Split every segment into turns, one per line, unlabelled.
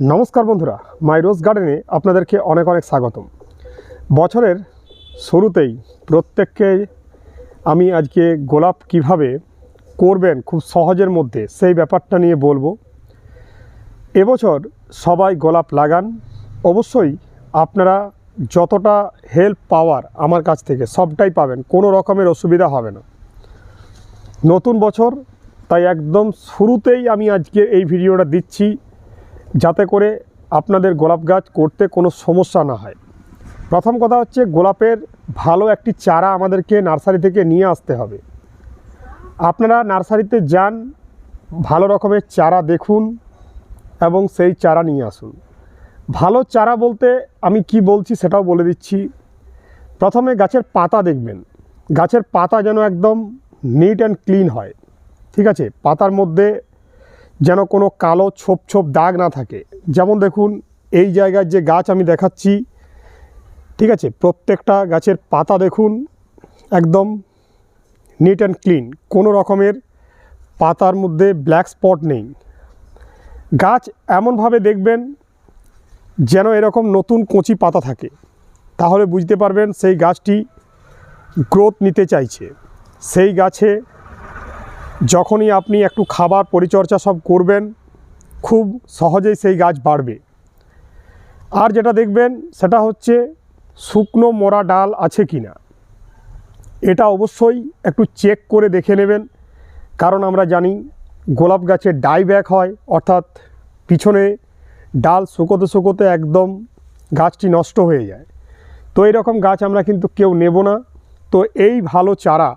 নমস্কার বন্ধুরা মাই রোজ গার্ডেনে আপনাদেরকে অনেক অনেক স্বাগতম। বছরের শুরুতেই প্রত্যেককে আমি আজকে গোলাপ কীভাবে করবেন খুব সহজের মধ্যে সেই ব্যাপারটা নিয়ে বলব। এবছর সবাই গোলাপ লাগান। অবশ্যই আপনারা যতটা হেল্প পাওয়ার আমার কাছ থেকে সবটাই পাবেন, কোনো রকমের অসুবিধা হবে না। নতুন বছর, তাই একদম শুরুতেই আমি আজকে এই ভিডিওটা দিচ্ছি। যাতে করে আপনাদের গোলাপ গাছ করতে কোনো সমস্যা না হয়। প্রথম কথা হচ্ছে গোলাপের ভালো একটি চারা আমাদেরকে নার্সারি থেকে নিয়ে আসতে হবে। আপনারা নার্সারিতে যান, ভালো রকমের চারা দেখুন এবং সেই চারা নিয়ে আসুন। ভালো চারা বলতে আমি কি বলছি সেটাও বলে দিচ্ছি। প্রথমে গাছের পাতা দেখবেন। গাছের পাতা যেন একদম নিট অ্যান্ড ক্লিন হয়। ঠিক আছে? পাতার মধ্যে যেন কোনো কালো ছোপ ছোপ দাগ না থাকে। যেমন দেখুন, এই জায়গার যে গাছ আমি দেখাচ্ছি, ঠিক আছে, প্রত্যেকটা গাছের পাতা দেখুন, একদম নিট অ্যান্ড ক্লিন কোনো রকমের পাতার মধ্যে ব্ল্যাক স্পট নেই। গাছ এমনভাবে দেখবেন, যেন এরকম নতুন কচি পাতা থাকে। তাহলে বুঝতে পারবেন, সেই গাছটি গ্রোথ নিতে চাইছে। সেই গাছে যখনই আপনি একটু খাবার পরিচর্যা সব করবেন, খুব সহজেই সেই গাছ বাড়বে। আর যেটা দেখবেন, সেটা হচ্ছে শুকনো মোড়া ডাল আছে কি না এটা অবশ্যই একটু চেক করে দেখে নেবেন, কারণ আমরা জানি গোলাপ গাছে ডাইব্যাক হয়, অর্থাৎ পিছনে ডাল শুকোতে শুকোতে একদম গাছটি নষ্ট হয়ে যায়। তো এইরকম গাছ আমরা কিন্তু কেউ নেব না। তো এই ভালো চারা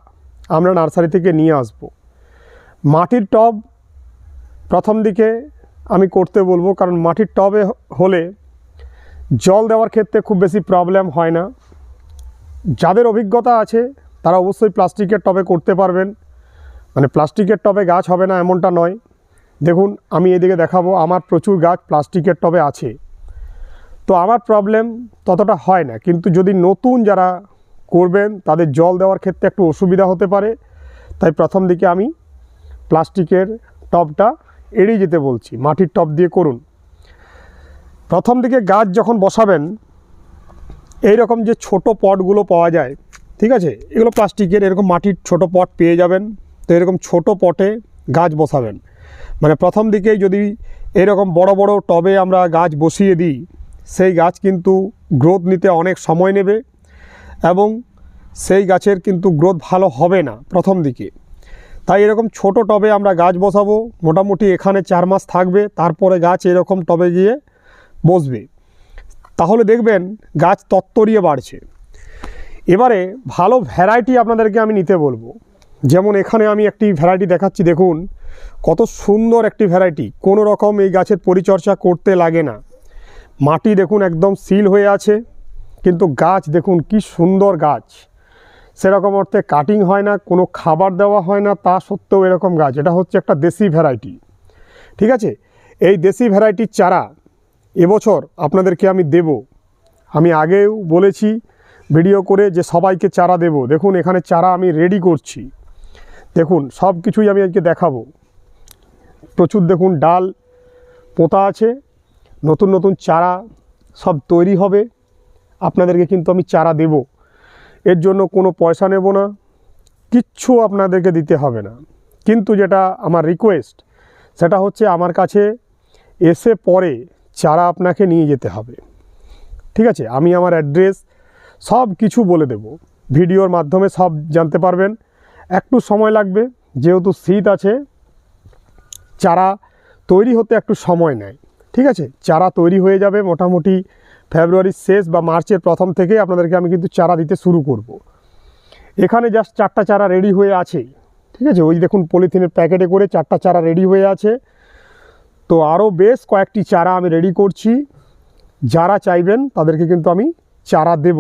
আমরা নার্সারি থেকে নিয়ে আসব। মাটির টব প্রথম দিকে আমি করতে বলব, কারণ মাটির টবে হলে জল দেওয়ার ক্ষেত্রে খুব বেশি প্রবলেম হয় না। যাদের অভিজ্ঞতা আছে, তারা অবশ্যই প্লাস্টিকের টবে করতে পারবেন। মানে প্লাস্টিকের টবে গাছ হবে না এমনটা নয়। দেখুন, আমি এদিকে দেখাবো, আমার প্রচুর গাছ প্লাস্টিকের টবে আছে। তো আমার প্রবলেম ততটা হয় না, কিন্তু যদি নতুন যারা করবেন, তাদের জল দেওয়ার ক্ষেত্রে একটু অসুবিধা হতে পারে। তাই প্রথম দিকে আমি প্লাস্টিকের টবটা এড়িয়ে যেতে বলছি, মাটির টব দিয়ে করুন। প্রথম দিকে গাছ যখন বসাবেন এই রকম যে ছোট পটগুলো পাওয়া যায়, ঠিক আছে? এগুলো প্লাস্টিকের, এরকম মাটির ছোট পট পেয়ে যাবেন, তো এরকম ছোট পটে গাছ বসাবেন। মানে প্রথম দিকেই যদি এরকম বড় বড় টবে আমরা গাছ বসিয়ে দিই, সেই গাছ কিন্তু গ্রোথ নিতে অনেক সময় নেবে এবং সেই গাছের কিন্তু গ্রোথ ভালো হবে না প্রথম দিকে। তাই এরকম ছোট টবে আমরা গাছ বসাবো। মোটামুটি এখানে চার মাস থাকবে, তারপরে গাছ এরকম টবে গিয়ে বসবে। তাহলে দেখবেন গাছ তত্তরিয়ে বাড়ছে। এবারে ভালো ভ্যারাইটি আপনাদেরকে আমি নিতে বলব। যেমন এখানে আমি একটি ভ্যারাইটি দেখাচ্ছি, দেখুন। কত সুন্দর একটি ভ্যারাইটি। কোনো রকম এই গাছের পরিচর্যা করতে লাগে না। মাটি দেখুন একদম সিল হয়ে আছে। কিন্তু গাছ দেখুন কি সুন্দর গাছ। সেরকম অর্থে কাটিং হয় না, কোনো খাবার দেওয়া হয় না, তা সত্ত্বেও এরকম গাছ। এটা হচ্ছে একটা দেশি ভ্যারাইটি ঠিক আছে? এই দেশি ভ্যারাইটির চারা এবছর আপনাদেরকে আমি দেব। আমি আগেও বলেছি ভিডিও করে যে সবাইকে চারা দেব। দেখুন, এখানে চারা আমি রেডি করছি। দেখুন, সব কিছুই আমি আজকে দেখাবো। প্রচুর দেখুন, ডাল, পোঁতা আছে, নতুন নতুন চারা সব তৈরি হবে। আপনাদেরকে কিন্তু আমি চারা দেব। এর জন্য কোনো পয়সা নেব না, কিচ্ছু আপনাদেরকে দিতে হবে না। কিন্তু যেটা আমার রিকোয়েস্ট সেটা হচ্ছে আমার কাছে এসে পরে চারা আপনাকে নিয়ে যেতে হবে। ঠিক আছে? আমি আমার অ্যাড্রেস সব কিছু বলে দেব। ভিডিওর মাধ্যমে সব জানতে পারবেন। একটু সময় লাগবে, যেহেতু শীত আছে, চারা তৈরি হতে একটু সময় নেয়। ঠিক আছে? চারা তৈরি হয়ে যাবে মোটামুটি ফেব্রুয়ারির শেষ বা মার্চের প্রথম থেকে আপনাদেরকে আমি কিন্তু চারা দিতে শুরু করব। এখানে জাস্ট চারটা চারা রেডি হয়ে আছে, ঠিক আছে? ওই দেখুন পলিথিনের প্যাকেটে করে চারটা চারা রেডি হয়ে আছে। তো আরও বেশ কয়েকটি চারা আমি রেডি করছি। যারা চাইবেন তাদেরকে কিন্তু আমি চারা দেব।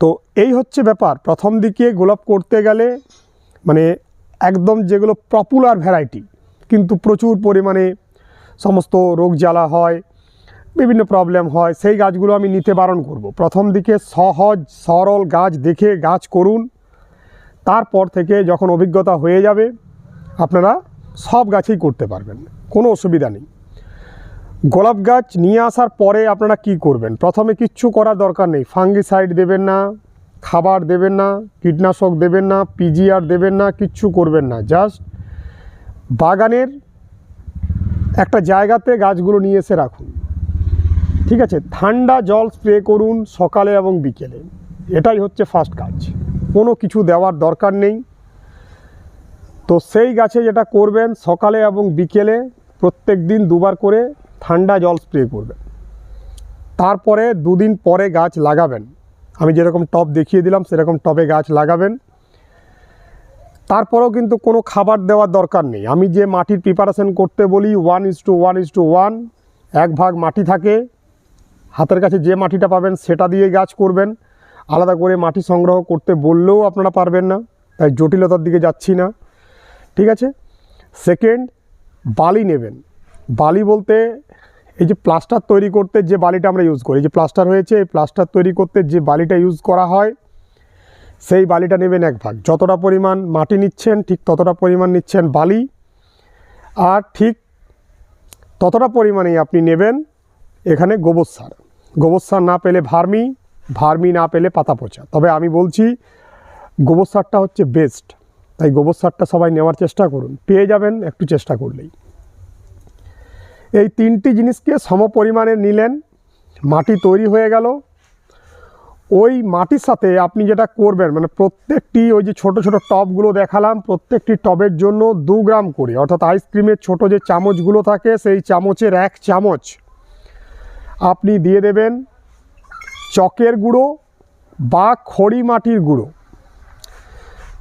তো এই হচ্ছে ব্যাপার। প্রথম দিকে গোলাপ করতে গেলে মানে একদম যেগুলো পপুলার ভ্যারাইটি কিন্তু প্রচুর পরিমাণে সমস্ত রোগ জ্বালা হয় বিভিন্ন প্রবলেম হয়, সেই গাছগুলো আমি নিতে বারণ করব। প্রথম দিকে সহজ, সরল গাছ দেখে গাছ করুন। তারপর থেকে যখন অভিজ্ঞতা হয়ে যাবে, আপনারা সব গাছেই করতে পারবেন, কোনো অসুবিধা নেই। গোলাপ গাছ নিয়ে আসার পরে আপনারা কি করবেন? প্রথমে কিচ্ছু করার দরকার নেই। ফাঙ্গিসাইড দেবেন না, খাবার দেবেন না, কীটনাশক দেবেন না পিজিআর দেবেন না, কিচ্ছু করবেন না। জাস্ট বাগানের একটা জায়গাতে গাছগুলো নিয়ে এসে রাখুন। ঠিক আছে, ঠান্ডা জল স্প্রে করুন সকালে এবং বিকেলে। এটাই হচ্ছে ফার্স্ট কাজ। কোনো কিছু দেওয়ার দরকার নেই। তো সেই গাছে যেটা করবেন, সকালে এবং বিকেলে প্রত্যেক দিন দুবার করে ঠান্ডা জল স্প্রে করবেন। তারপরে দুদিন পরে গাছ লাগাবেন। আমি যেরকম টব দেখিয়ে দিলাম, সেরকম টবে গাছ লাগাবেন। তারপরেও কিন্তু কোনো খাবার দেওয়ার দরকার নেই। আমি যে মাটির প্রিপারেশন করতে বলি one is two one is two one এক ভাগ মাটি থাকে। হাতের কাছে যে মাটিটা পাবেন সেটা দিয়ে গাছ করবেন। আলাদা করে মাটি সংগ্রহ করতে বললেও আপনারা পারবেন না, তাই জটিলতার দিকে যাচ্ছি না। ঠিক আছে? সেকেন্ড বালি নেবেন। বালি বলতে এই যে প্লাস্টার তৈরি করতে যে বালিটা আমরা ইউজ করি যে প্লাস্টার হয়েছে, এই প্লাস্টার তৈরি করতে যে বালিটা ইউজ করা হয়, সেই বালিটা নেবেন এক ভাগ। যতটা পরিমাণ মাটি নিচ্ছেন, ঠিক ততটা পরিমাণ নিচ্ছেন বালি। আর ঠিক ততটা পরিমাণেই আপনি নেবেন এখানে গোবর সার। গোবর সার না পেলে ভার্মি ভার্মি না পেলে পাতা পচা। তবে আমি বলছি গোবর সারটা হচ্ছে বেস্ট তাই গোবর সারটা সবাই নেওয়ার চেষ্টা করুন। পেয়ে যাবেন, একটু চেষ্টা করলেই। এই তিনটি জিনিসকে সম পরিমাণে নিলেন, মাটি তৈরি হয়ে গেল। ওই মাটির সাথে আপনি যেটা করবেন মানে প্রত্যেকটি ওই যে ছোট ছোট টবগুলো দেখালাম, প্রত্যেকটি টবের জন্য দু গ্রাম করে। অর্থাৎ আইসক্রিমের ছোট যে চামচগুলো থাকে, সেই চামচের এক চামচ আপনি দিয়ে দেবেন চকের গুঁড়ো বা খড়ি মাটির গুঁড়ো।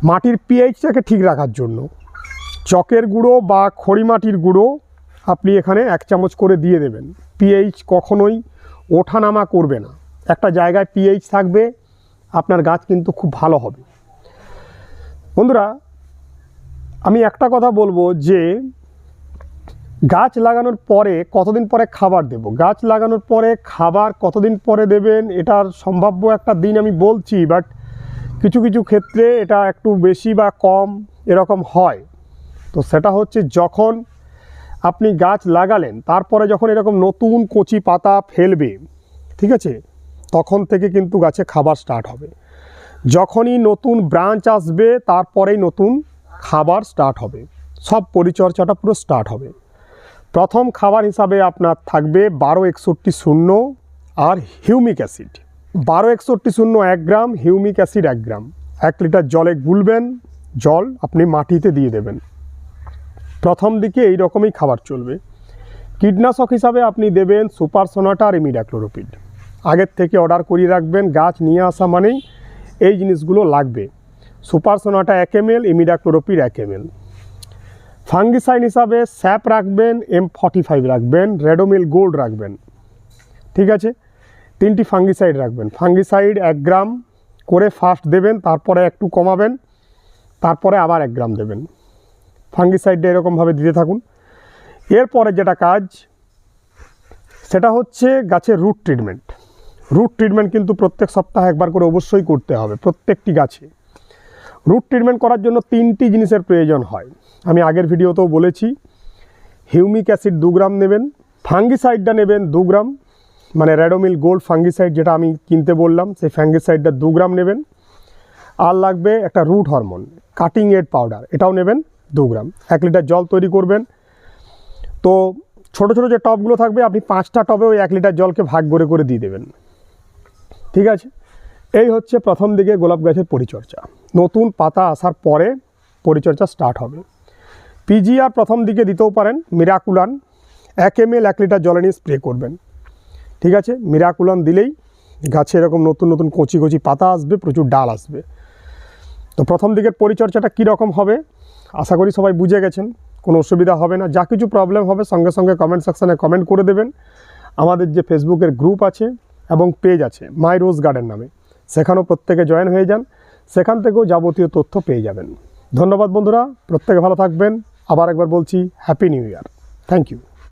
মাটির পিএইচটাকে ঠিক রাখার জন্য চকের গুঁড়ো বা খড়ি মাটির গুঁড়ো আপনি এখানে এক চামচ করে দিয়ে দেবেন। পিএইচ কখনোই ওঠানামা করবে না। একটা জায়গায় পিএইচ থাকবে, আপনার গাছ কিন্তু খুব ভালো হবে। বন্ধুরা, আমি একটা কথা বলব যে গাছ লাগানোর পরে কতদিন পরে খাবার দেব? গাছ লাগানোর পরে খাবার কতদিন পরে দেবেন? এটার সম্ভাব্য একটা দিন আমি বলছি বাট কিছু কিছু ক্ষেত্রে এটা একটু বেশি বা কম এরকম হয়। তো সেটা হচ্ছে যখন আপনি গাছ লাগালেন, তারপরে যখন এরকম নতুন কচি পাতা ফেলবে, ঠিক আছে? তখন থেকে কিন্তু গাছে খাবার স্টার্ট হবে। যখনই নতুন ব্রাঞ্চ আসবে, তারপরেই নতুন খাবার স্টার্ট হবে। সব পরিচর্যাটা পুরো স্টার্ট হবে। প্রথম খাবার হিসাবে আপনার থাকবে বারো একষট্টি শূন্য আর হিউমিক অ্যাসিড। বারো একষট্টি শূন্য এক গ্রাম, হিউমিক অ্যাসিড এক গ্রাম। এক লিটার জলে গুলবেন, জল আপনি মাটিতে দিয়ে দেবেন। প্রথম দিকে এই রকমই খাবার চলবে। কীটনাশক হিসাবে আপনি দেবেন সুপার সোনাটা আর ইমিডাক্লোরোপিড। আগের থেকে অর্ডার করিয়ে রাখবেন, গাছ নিয়ে আসা মানেই এই জিনিসগুলো লাগবে। সুপার সোনাটা এক এম এল, ইমিডাক্লোরোপিড এক এম এল। ফাঙ্গিসাইড হিসাবে স্যাপ রাখবেন এম ফর্টি ফাইভ রাখবেন, রেডোমিল গোল্ড রাখবেন। ঠিক আছে? তিনটি ফাঙ্গিসাইড রাখবেন। ফাঙ্গিসাইড এক গ্রাম করে ফার্স্ট দেবেন, তারপরে একটু কমাবেন, তারপরে আবার এক গ্রাম দেবেন। ফাঙ্গিসাইডটা এরকমভাবে দিতে থাকুন। এরপরে যেটা কাজ, সেটা হচ্ছে গাছের রুট ট্রিটমেন্ট রুট ট্রিটমেন্ট কিন্তু প্রত্যেক সপ্তাহে একবার করে অবশ্যই করতে হবে, প্রত্যেকটি গাছে। রুট ট্রিটমেন্ট করার জন্য তিনটি জিনিসের প্রয়োজন হয়। আমি আগের ভিডিওতেও বলেছি হিউমিক অ্যাসিড দু গ্রাম নেবেন ফাঙ্গিসাইডটা নেবেন দু গ্রাম মানে রেডোমিল গোল্ড ফাঙ্গিসাইড যেটা আমি কিনতে বললাম, সেই ফাঙ্গিসাইডটা দু গ্রাম নেবেন। আর লাগবে একটা root hormone cutting aid powder এটাও নেবেন দু গ্রাম। এক লিটার জল তৈরি করবেন। তো ছোট ছোট যে টবগুলো থাকবে, আপনি পাঁচটা টবে ওই এক লিটার জলকে ভাগ করে করে দিয়ে দেবেন। ঠিক আছে? এই হচ্ছে প্রথম দিকে গোলাপ গাছের পরিচর্যা। নতুন পাতা আসার পরে পরিচর্যা স্টার্ট হবে। পিজিআর প্রথম দিকে দিতেও পারেন মিরাকুলান এক এম এল এক লিটার জলে নিয়ে স্প্রে করবেন। ঠিক আছে? মিরাকুলান দিলেই গাছে এরকম নতুন নতুন কচি কচি পাতা আসবে, প্রচুর ডাল আসবে। তো প্রথম দিকের পরিচর্যাটা কীরকম হবে? আশা করি সবাই বুঝে গেছেন। কোনো অসুবিধা হবে না। যা কিছু প্রবলেম হবে, সঙ্গে সঙ্গে কমেন্ট সেকশানে কমেন্ট করে দেবেন। আমাদের যে ফেসবুকের গ্রুপ আছে এবং পেজ আছে মাই রোজ গার্ডেন নামে। সেখানেও প্রত্যেকে জয়েন হয়ে যান। সেখান থেকেও যাবতীয় তথ্য পেয়ে যাবেন। ধন্যবাদ বন্ধুরা, প্রত্যেকে ভালো থাকবেন। আবার একবার বলছি happy new year thank you